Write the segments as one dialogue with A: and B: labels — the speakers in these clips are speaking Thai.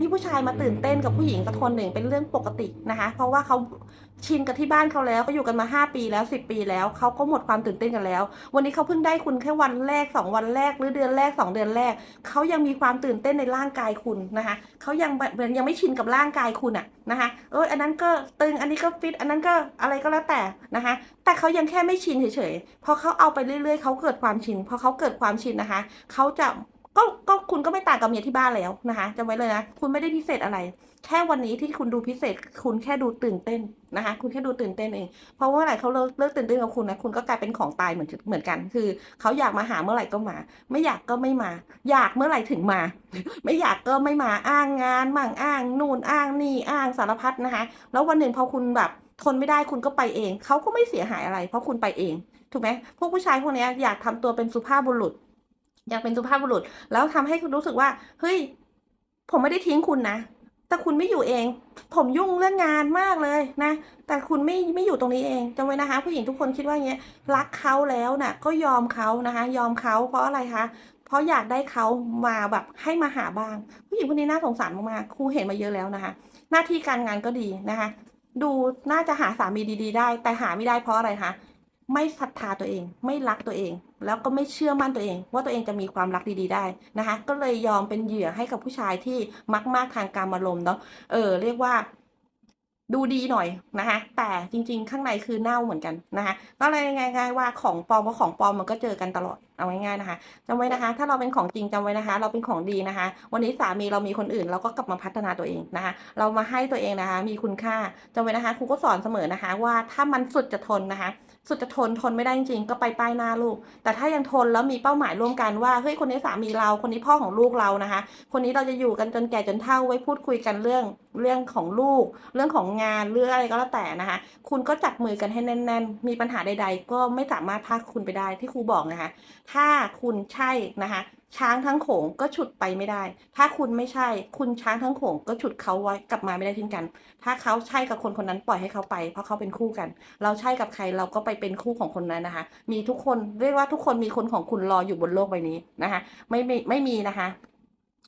A: ที่ผู้ชายมาตื่นเต้นกับผู้หญิงสักคนหนึ่งเป็นเรื่องปกตินะคะ เพราะว่าเขาชินกับที่บ้านเขาแล้วเขาอยู่กันมาห้าปีแล้วสิบปีแล้วเขาก็หมดความตื่นเต้นกันแล้ว วันนี้เขาเพิ่งได้คุณแค่วันแรกสองวันแรกหรือเดือนแรกสองเดือนแรกเขายังมีความตื่นเต้นในร่างกายคุณนะคะเขายังยังไม่ชินกับร่างกายคุณอะนะคะเอออันนั้นก็ตึงอันนี้ก็ฟิตอันนั้นก็อะไรก็แล้วแต่นะคะ แต่เขายังแค่ไม่ชินเฉยๆพอเขาเอาไปเรื่อยๆเขาเกิดความชินพอเขาเกิดความชินนะคะเขาจะ ก็ก็คุณก็ไม่ต่างกับเมียที่บ้านแล้วนะคะจำไว้เลยนะคุณไม่ได้พิเศษอะไร แค่วันนี้ที่คุณดูพิเศษ คุณแค่ดูตื่นเต้นนะคะ คุณแค่ดูตื่นเต้นเอง เพราะว่าเมื่อไหร่เขาเลิกเลิกตื่นเต้นกับคุณนะคุณก็กลายเป็นของตายเหมือนเหมือนกัน คือเขาอยากมาหาเมื่อไหร่ก็มา ไม่อยากก็ไม่มา อยากเมื่อไหร่ถึงมา ไม่อยากก็ไม่มาอ้างงานมั่งอ้างนู่นอ้างนี่อ้างสารพัดนะคะ แล้ววันหนึ่งพอคุณแบบทนไม่ได้คุณก็ไปเองเขาก็ไม่เสียหายอะไร เพราะคุณไปเองถูกไหมพวกผู้ชายพวกนี้อยากทำตัวเป็นสุภาพบุรุษ อยากเป็นสุภาพบุรุษ แล้วทำให้คุณรู้สึกว่า เฮ้ย ผมไม่ได้ทิ้งคุณนะ แต่คุณไม่อยู่เอง ผมยุ่งเรื่องงานมากเลยนะ แต่คุณไม่ไม่อยู่ตรงนี้เองจำไว้นะคะ ผู้หญิงทุกคนคิดว่าอย่างเงี้ย รักเขาแล้วน่ะ ก็ยอมเขานะคะ ยอมเขาเพราะอะไรคะ เพราะอยากได้เขามาแบบให้มาหาบ้าง ผู้หญิงคนนี้น่าสงสารมากๆ ครูเห็นมาเยอะแล้วนะคะ หน้าที่การงานก็ดีนะคะ ดูน่าจะหาสามีดี ๆ ได้ แต่หาไม่ได้เพราะอะไรคะ ไม่ศรัทธาตัวเอง ไม่รักตัวเอง แล้วก็ไม่เชื่อมั่นตัวเอง ว่าตัวเองจะมีความรักดีๆได้นะคะ ก็เลยยอมเป็นเหยื่อให้กับผู้ชายที่มักมากทางการอารมณ์เนาะเออเรียกว่า ดูดีหน่อยนะคะ แต่จริงๆ ข้างในคือเน่าเหมือนกันนะคะก็เลยง่ายๆว่าของปลอมกับของปลอมมันก็เจอกันตลอดเอาง่ายๆนะคะจำไว้นะคะ ถ้าเราเป็นของจริงจำไว้นะคะ เราเป็นของดีนะคะ วันนี้สามีเรามีคนอื่น เราก็กลับมาพัฒนาตัวเองนะคะ เรามาให้ตัวเองนะคะ มีคุณค่าจำไว้นะคะครูก็สอนเสมอนะคะ ว่าถ้ามันสุดจะทนนะคะ สุดจะทนทนไม่ได้จริงๆ ก็ไปป้ายหน้าลูก แต่ถ้ายังทนแล้วมีเป้าหมายร่วมกันว่าเฮ้ยคนนี้สามีเราคนนี้พ่อของลูกเรานะคะ คนนี้เราจะอยู่กันจนแก่จนเฒ่าไว้พูดคุยกันเรื่องเรื่องของลูก เรื่องของงานเรื่องอะไรก็แล้วแต่นะคะ คุณก็จับมือกันให้แน่น ๆ มีปัญหาใด ๆ ก็ไม่สามารถพาคุณไปได้ที่ครูบอกนะคะ ถ้าคุณใช่นะคะ ช้างทั้งโขงก็ฉุดไปไม่ได้ ถ้าคุณไม่ใช่ คุณช้างทั้งโขงก็ฉุดเขาไว้กลับมาไม่ได้เช่นกัน ถ้าเขาใช่กับคนคนนั้นปล่อยให้เขาไป เพราะเขาเป็นคู่กัน เราใช่กับใครเราก็ไปเป็นคู่ของคนนั้นนะคะ มีทุกคนเรียกว่าทุกคนมีคนของคุณรออยู่บนโลกใบนี้นะคะ ไม่ไม่ไม่มีนะคะ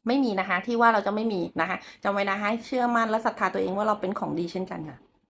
A: ไม่มีนะคะ ที่ว่าเราจะไม่มีนะคะจำไว้นะคะเชื่อมั่นและศรัทธาตัวเองว่าเราเป็นของดีเช่นกันค่ะ